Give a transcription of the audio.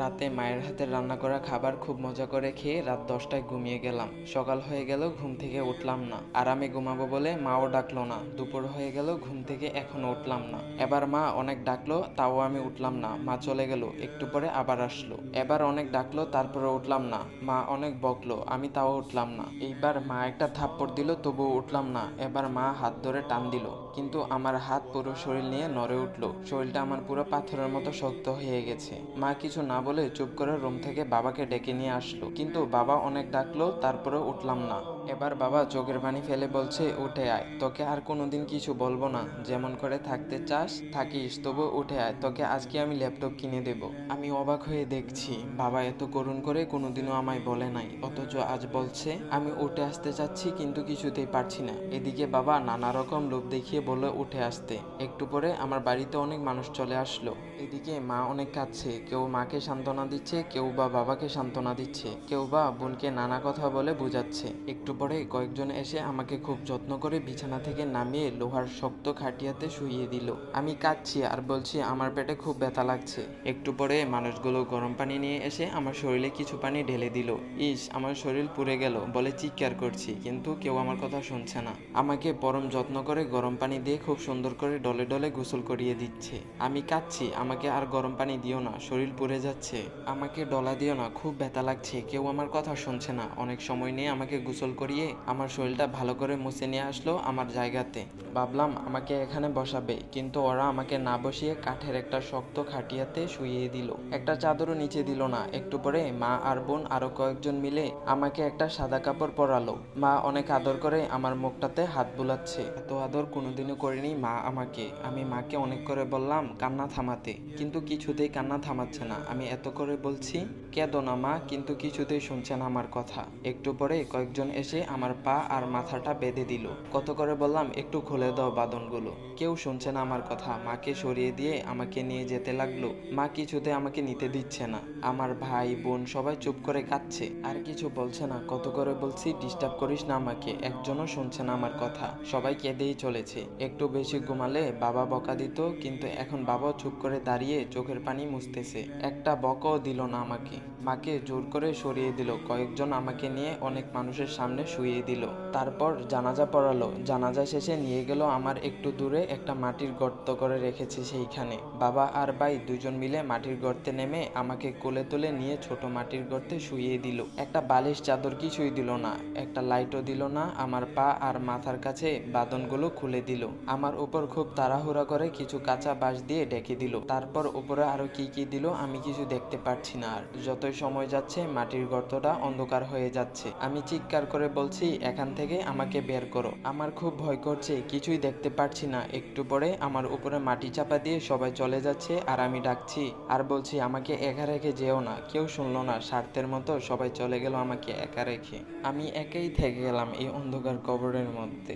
রাতে মায়ের হাতে রান্না করা খাবার খুব মজা করে খেয়ে রাত দশটায় ঘুমিয়ে গেলাম। সকাল হয়ে গেল, ঘুম থেকে উঠলাম না। আরামে ঘুমাবো বলে মাও ডাকলো না। দুপুর হয়ে গেল, ঘুম থেকে এখনও উঠলাম না। এবার মা অনেক ডাকলো, তাও আমি উঠলাম না। মা চলে গেল, একটু পরে আবার আসলো। এবার অনেক ডাকলো, তারপরে উঠলাম না। মা অনেক বকলো, আমি তাও উঠলাম না। এইবার মা একটা থাপ্পড় দিল, তবুও উঠলাম না। এবার মা হাত ধরে টান দিল। কিন্তু আমার হাত পুরো শরীর নিয়ে নড়ে উঠল। শরীরটা আমার পুরো পাথরের মতো শক্ত হয়ে গেছে। মা কিছু না বলে চুপ করে রুম থেকে বাবাকে ডেকে নিয়ে আসলো। কিন্তু বাবা অনেক ডাকলো তারপরে উঠলাম না। এবার বাবা চোখের পানি ফেলে বলছে, উঠে আয়, তোকে আর কোনোদিন কিছু বলব না। যেমন করে থাকতে চাস, থাকিস তবু উঠে আয়, তোকে আজকে আমি ল্যাপটপ কিনে দেব। আমি অবাক হয়ে দেখছি, বাবা এত করুণ করে কোনোদিনও আমায় বলে নাই, অথচ আজ বলছে, আমি উঠে আসতে চাচ্ছি, কিন্তু কিছুতেই পারছি না। এদিকে বাবা নানা রকম লোভ দেখিয়ে বলে উঠে আসতে। একটু পরে আমার বাড়িতে অনেক মানুষ চলে আসলো। এদিকে মা অনেক কাঁদছে, কেউ মাকে সান্ত্বনা দিচ্ছে, কেউ বা বাবাকে সান্ত্বনা দিচ্ছে, কেউ বা বোনকে নানা কথা বলে বোঝাচ্ছে। একটু পরে কয়েকজন এসে আমাকে খুব যত্ন করে বিছানা থেকে নামিয়ে লোহার শক্ত খাটিয়াতে শুইয়ে দিল। আমি কাঁদছি আর বলছি, আমার পেটে খুব ব্যথা লাগছে। একটু পরে মানুষগুলো গরম পানি নিয়ে এসে আমার শরীরে কিছু পানি ঢেলে দিল। ইস, আমার শরীর পুড়ে গেল, বলে চিৎকার করছি, কিন্তু কেউ আমার কথা শুনছে না। আমাকে পরম যত্ন করে গরম পানি দিয়ে খুব সুন্দর করে ডলে ডলে গোসল করিয়ে দিচ্ছে। আমি কাঁদছি, আমাকে আর গরম পানি দিও না, শরীর পুড়ে যাচ্ছে। আমাকে ডলা দিও না, খুব ব্যথা লাগছে, কেউ আমার কথা শুনছে না। অনেক সময় নিয়ে আমাকে গোসল করিয়ে আমার শরীরটা ভালো করে মুছে নিয়ে আসলো আমার জায়গাতে। ভাবলাম আমাকে এখানে বসাবে, কিন্তু ওরা আমাকে না বসিয়ে কাঠের একটা শক্ত খাটিয়াতে শুইয়ে দিল। একটা চাদরও নিচে দিল না। একটু পরে মা আর বোন আরও কয়েকজন মিলে আমাকে একটা সাদা কাপড় পরালো। মা অনেক আদর করে আমার মুখটাতে হাত বুলাচ্ছে। এত আদর কোনোদিনও করেনি মা আমাকে। আমি মাকে অনেক করে বললাম, কান্না থামাতে। কিন্তু কিছুতেই কান্না থামাচ্ছে না। আমি এত করে বলছি, কেঁদো না মা, কিন্তু কিছুতেই শুনছে না আমার কথা। একটু পরে কয়েকজন এসে আমার পা আর মাথাটা বেঁধে দিল। কত করে বললাম, একটু খুলে। দাও বাদনগুলো কেউ শুনছে না আমার কথা। মাকে সরিয়ে দিয়ে আমাকে নিয়ে যেতে লাগল। মা কিছুতে আমাকে নিতে দিচ্ছে না। আমার ভাই, বোন সবাই চুপ করে কাঁদছে। আর কিছু বলছে না। কত করে বলছি ডিস্টার্ব করিস না আমাকে। একজনও শুনছে না আমার কথা। সবাই কেঁদেই চলেছে। একটু বেশি ঘুমালে বাবা বকা দিত, কিন্তু এখন বাবাও চুপ করে দাঁড়িয়ে চোখের পানি মুছতেছে। একটা বকাও দিল না আমাকে। মাকে জোর করে সরিয়ে দিল। কয়েকজন আমাকে নিয়ে অনেক মানুষের সামনে শুয়ে দিল। তারপর জানাজা পড়ালো। জানাজা শেষে নিয়ে গেল আমার একটু দূরে একটা মাটির গর্ত করে রেখেছে সেইখানে। বাবা আর ভাই দুজন মিলে মাটির গর্তে নেমে আমাকে কোলে তুলে নিয়ে ছোট মাটির গর্তে শুইয়ে দিল। একটা বালিশ চাদর কিছুই দিল না, একটা লাইটও দিল না, আমার পা আর মাথার কাছে বাদনগুলো খুলে দিল। আমার উপর খুব তাড়াহুড়া করে কিছু কাঁচা বাঁশ দিয়ে ডেকে দিল। তারপর উপরে আরও কি কি দিল আমি কিছু দেখতে পারছি না আর। যতই সময় যাচ্ছে, মাটির গর্তটা অন্ধকার হয়ে যাচ্ছে। আমি চিৎকার করে বলছি, এখান থেকে আমাকে বের করো। আমার খুব ভয় করছে কিছুই দেখতে পারছি না। একটু পরে আমার উপরে মাটি চাপা দিয়ে সবাই চলে যাচ্ছে আর আমি ডাকছি আর বলছি, আমাকে একা রেখে যেও না। কেউ শুনলো না। স্বার্থের মতো সবাই চলে গেল আমাকে একা রেখে। আমি একাই থেকে গেলাম এই অন্ধকার কবরের মধ্যে।